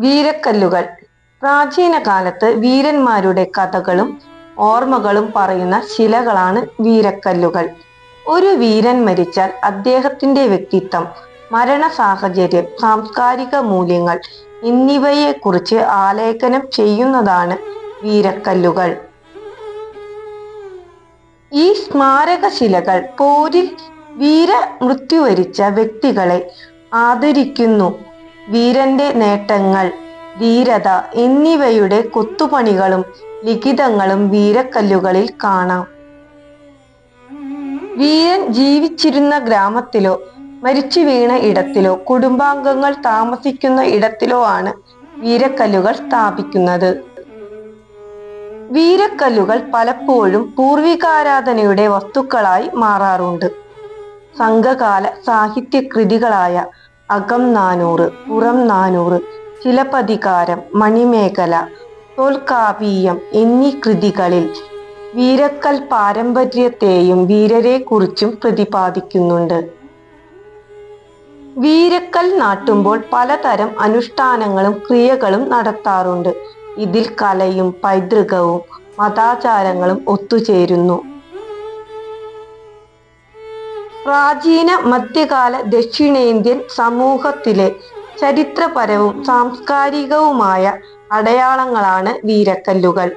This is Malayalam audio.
വീരക്കല്ലുകൾ. പ്രാചീന കാലത്ത് വീരന്മാരുടെ കഥകളും ഓർമ്മകളും പറയുന്ന ശിലകളാണ് വീരക്കല്ലുകൾ. ഒരു വീരൻ മരിച്ചാൽ അദ്ദേഹത്തിന്റെ വ്യക്തിത്വം മരണ സാഹചര്യം സാംസ്കാരിക മൂല്യങ്ങൾ എന്നിവയെക്കുറിച്ച് ആലേഖനം ചെയ്യുന്നതാണ് വീരക്കല്ലുകൾ. ഈ സ്മാരക ശിലകൾ പോരിൽ വീര മൃത്യുവരിച്ച വ്യക്തികളെ ആദരിക്കുന്നു. വീരന്റെ നേട്ടങ്ങൾ വീരത എന്നിവയുടെ കൊത്തുപണികളും ലിഖിതങ്ങളും വീരക്കല്ലുകളിൽ കാണാം. വീരൻ ജീവിച്ചിരുന്ന ഗ്രാമത്തിലോ മരിച്ചു വീണ ഇടത്തിലോ കുടുംബാംഗങ്ങൾ താമസിക്കുന്ന ഇടത്തിലോ ആണ് വീരക്കല്ലുകൾ സ്ഥാപിക്കുന്നത്. വീരക്കല്ലുകൾ പലപ്പോഴും പൂർവികാരാധനയുടെ വസ്തുക്കളായി മാറാറുണ്ട്. സംഘകാല സാഹിത്യകൃതികളായ അകം നാനൂറ് പുറം നാനൂറ് ചിലപ്പതികാരം മണിമേഖല തോൽക്കാവീയം എന്നീ കൃതികളിൽ വീരക്കൽ പാരമ്പര്യത്തെയും വീരരെക്കുറിച്ചും പ്രതിപാദിക്കുന്നുണ്ട്. വീരക്കൽ നാട്ടുമ്പോൾ പലതരം അനുഷ്ഠാനങ്ങളും ക്രിയകളും നടത്താറുണ്ട്. ഇതിൽ കലയും പൈതൃകവും മതാചാരങ്ങളും ഒത്തുചേരുന്നു. പ്രാചീന മധ്യകാല ദക്ഷിണേന്ത്യൻ സമൂഹത്തിലെ ചരിത്രപരവും സാംസ്കാരികവുമായ അടയാളങ്ങളാണ് വീരക്കല്ലുകൾ.